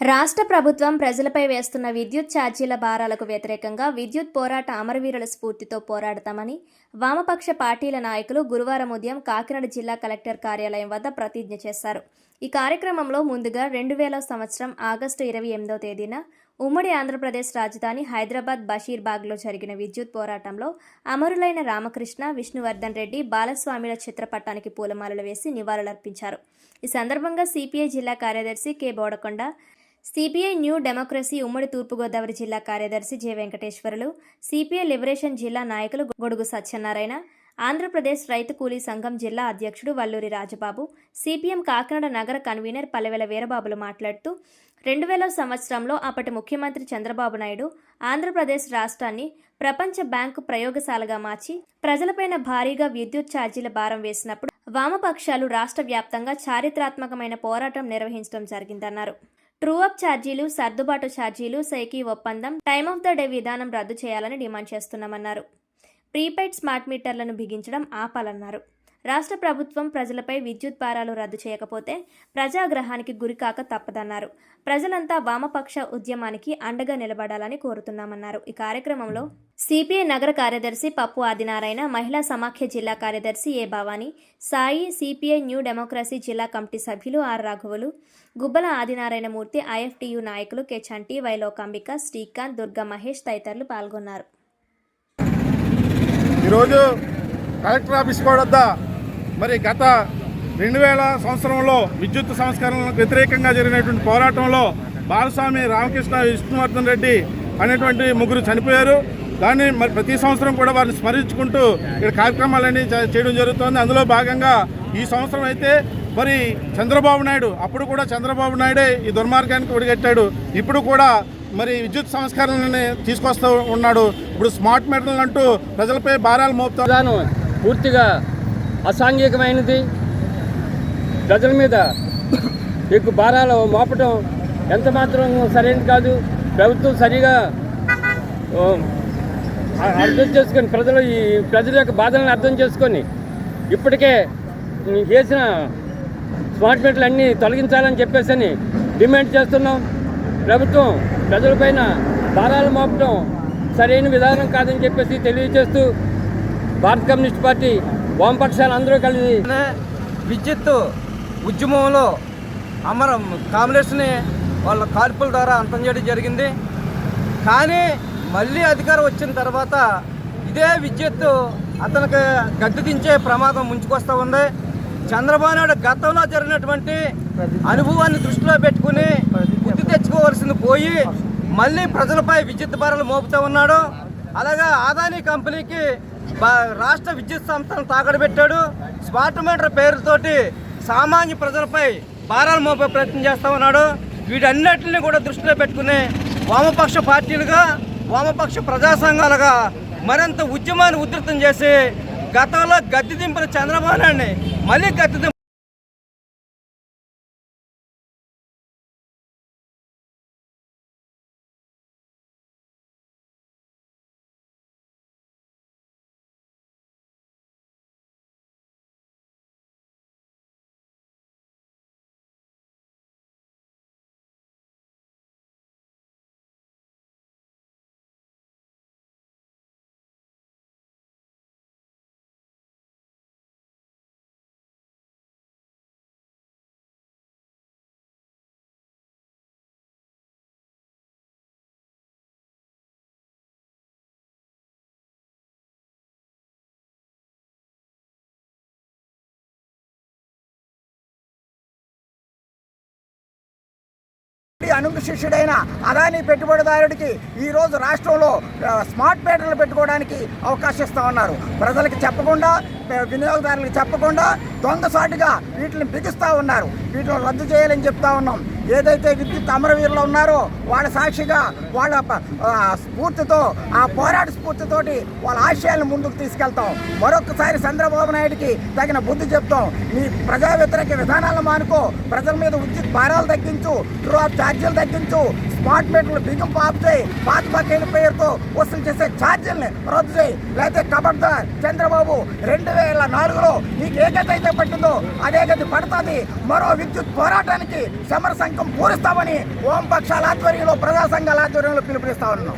రాష్ట్ర ప్రభుత్వం ప్రజలపై వేస్తున్న విద్యుత్ ఛార్జీల భారాలకు వ్యతిరేకంగా విద్యుత్ పోరాట అమరవీరుల స్ఫూర్తితో పోరాడతామని వామపక్ష పార్టీల నాయకులు గురువారం ఉదయం కాకినాడ జిల్లా కలెక్టర్ కార్యాలయం వద్ద ప్రతిజ్ఞ చేశారు. ఈ కార్యక్రమంలో ముందుగా రెండు వేల సంవత్సరం ఆగస్టు ఇరవై ఎనిమిదో తేదీన ఉమ్మడి ఆంధ్రప్రదేశ్ రాజధాని హైదరాబాద్ బషీర్బాగ్లో జరిగిన విద్యుత్ పోరాటంలో అమరులైన రామకృష్ణ విష్ణువర్ధన్ రెడ్డి బాలస్వామిల చిత్రపటానికి పూలమాలలు వేసి నివాళులర్పించారు. ఈ సందర్భంగా సిపిఐ జిల్లా కార్యదర్శి K. Bodakonda CPI new democracy ఉమ్మడి తూర్పుగోదావరి జిల్లా కార్యదర్శి జె వెంకటేశ్వరులు సిపిఐ లిబరేషన్ జిల్లా నాయకులు గొడుగు సత్యనారాయణ ఆంధ్రప్రదేశ్ రైతు కూలీ సంఘం జిల్లా అధ్యక్షుడు వల్లూరి రాజబాబు సిపిఎం కాకినాడ నగర కన్వీనర్ పల్లెవెల వీరబాబులు మాట్లాడుతూ రెండు వేల సంవత్సరంలో అప్పటి ముఖ్యమంత్రి చంద్రబాబు నాయుడు ఆంధ్రప్రదేశ్ రాష్ట్రాన్ని ప్రపంచ బ్యాంకు ప్రయోగశాలగా మార్చి ప్రజలపైన భారీగా విద్యుత్ ఛార్జీల భారం వేసినప్పుడు వామపక్షాలు రాష్ట్ర వ్యాప్తంగా చారిత్రాత్మకమైన పోరాటం నిర్వహించడం జరిగిందన్నారు. ట్రూ అప్ ఛార్జీలు సర్దుబాటు ఛార్జీలు సైకీ ఒప్పందం టైమ్ ఆఫ్ ద డే విధానం రద్దు చేయాలని డిమాండ్ చేస్తున్నామన్నారు. ప్రీపెయిడ్ స్మార్ట్ మీటర్లను బిగించడం ఆపాలన్నారు. రాష్ట్ర ప్రభుత్వం ప్రజలపై విద్యుత్ భారాలు రద్దు చేయకపోతే ప్రజాగ్రహానికి గురికాక తప్పదన్నారు. ప్రజలంతా వామపక్ష ఉద్యమానికి అండగా నిలబడాలని కోరుతున్నామన్నారు. ఈ కార్యక్రమంలో సిపిఐ నగర కార్యదర్శి పప్పు ఆదినారాయణ మహిళా సమాఖ్య జిల్లా కార్యదర్శి A Bhavani Sai CPI new democracy జిల్లా కమిటీ సభ్యులు ఆర్ రాఘవులు గుబ్బల ఆదినారాయణమూర్తి ఐఎఫ్టియు నాయకులు కె చంటి వైలోకాంబిక శ్రీకాంత్ దుర్గా మహేష్ తదితరులు పాల్గొన్నారు. ఈరోజు కలెక్టర్ ఆఫీస్ కూడా మరి గత రెండు వేల సంవత్సరంలో విద్యుత్ సంస్కరణలకు వ్యతిరేకంగా జరిగినటువంటి పోరాటంలో బాలస్వామి రామకృష్ణ విష్ణువర్ధన్ రెడ్డి అనేటువంటి ముగ్గురు చనిపోయారు. దాన్ని మరి ప్రతి సంవత్సరం కూడా వారిని స్మరించుకుంటూ ఇక్కడ కార్యక్రమాలన్నీ చేయడం జరుగుతోంది. అందులో భాగంగా ఈ సంవత్సరం అయితే మరి చంద్రబాబు నాయుడు అప్పుడు కూడా చంద్రబాబు నాయుడే ఈ దుర్మార్గానికి ఒడిగట్టాడు. ఇప్పుడు కూడా మరి విద్యుత్ సంస్కరణలని తీసుకొస్తూ ఉన్నాడు. ఇప్పుడు స్మార్ట్ మీటర్లు అంటూ ప్రజలపై భారాలు మోపుతాను పూర్తిగా అసాంఘికమైనది. ప్రజల మీద ఎక్కువ భారాలు మోపటం ఎంత మాత్రం సరైనది కాదు. ప్రభుత్వం సరిగా అర్థం చేసుకొని ప్రజలు ఈ ప్రజల యొక్క బాధలను అర్థం చేసుకొని ఇప్పటికే చేసిన స్మార్ట్ మీటర్లు అన్నీ తొలగించాలని చెప్పేసి అని డిమాండ్ చేస్తున్నాం. ప్రభుత్వం ప్రజలపైన భారాలు మోపటం సరైన విధానం కాదని చెప్పేసి తెలియజేస్తూ భారత కమ్యూనిస్ట్ పార్టీ వామపక్షాలు అందరూ కలిసి విద్యుత్ ఉద్యమంలో అమర కాంగ్రెస్ని వాళ్ళ కాల్పుల ద్వారా అంతం చేయడం జరిగింది. కానీ మళ్ళీ అధికారం వచ్చిన తర్వాత ఇదే విద్యుత్ అతనికి గడ్డి దించే ప్రమాదం ముంచుకొస్తూ ఉంది. చంద్రబాబు నాయుడు గతంలో జరిగినటువంటి అనుభవాన్ని దృష్టిలో పెట్టుకుని బుద్ధి తెచ్చుకోవాల్సింది పోయి మళ్ళీ ప్రజలపై విద్యుత్ భారాలు మోపుతూ ఉన్నాడు. అలాగే ఆదాని కంపెనీకి రాష్ట్ర విద్యుత్ సంస్థను తాకడ పెట్టాడు స్మార్ట్ మీటర్ పేరుతోటి సామాన్య ప్రజలపై భారాలు మోపే ప్రయత్నం చేస్తూ ఉన్నాడు. వీటన్నిటిని కూడా దృష్టిలో పెట్టుకుని వామపక్ష పార్టీలుగా వామపక్ష ప్రజా సంఘాలుగా మరింత ఉద్యమాన్ని ఉధృతం చేసి గతంలో గద్దె దింపిన చంద్రబాబు నాయుడిని మళ్ళీ గద్దె దింప అనుంగు శిష్యుడైన అదానీ పెట్టుబడిదారుడికి ఈ రోజు రాష్ట్రంలో స్మార్ట్ మీటర్లు పెట్టుకోవడానికి అవకాశం ఇస్తా ఉన్నారు. ప్రజలకు చెప్పకుండా వినియోగదారులకు చెప్పకుండా దొంగసాటుగా వీటిని బిగిస్తూ ఉన్నారు. వీటిని రద్దు చేయాలని చెప్తా ఉన్నాం. ఏదైతే విద్యుత్ అమరవీరులు ఉన్నారో వాళ్ళ సాక్షిగా వాళ్ళ స్ఫూర్తితో ఆ పోరాట స్ఫూర్తితోటి వాళ్ళ ఆశయాలను ముందుకు తీసుకెళ్తాం. మరొకసారి చంద్రబాబు నాయుడికి తగిన బుద్ధి చెప్తాం. నీ ప్రజా వ్యతిరేక విధానాలను మానుకో. ప్రజల మీద విద్యుత్ భారాలు తగ్గించు. డ్రాప్ ఆఫ్ ఛార్జీలు తగ్గించు. స్మార్ట్ మీటర్లు బియ్యం పాప్ చేయి. పాత బకాయిల పేరుతో వసూలు చేసే ఛార్జీల్ని రద్దు చేయి. లేకపోతే కబడ్దార్ చంద్రబాబు రెండు వేల నాలుగులో నీకు ఏ గతి అయితే పట్టిందో అదే గతి పడుతుంది. మరో విద్యుత్ పోరాటానికి సమర సంఘం పూరిస్తామని ఓం పక్షాల ఆధ్వర్యంలో ప్రజా సంఘాల ఆధ్వర్యంలో పిలుపునిస్తా ఉన్నాం.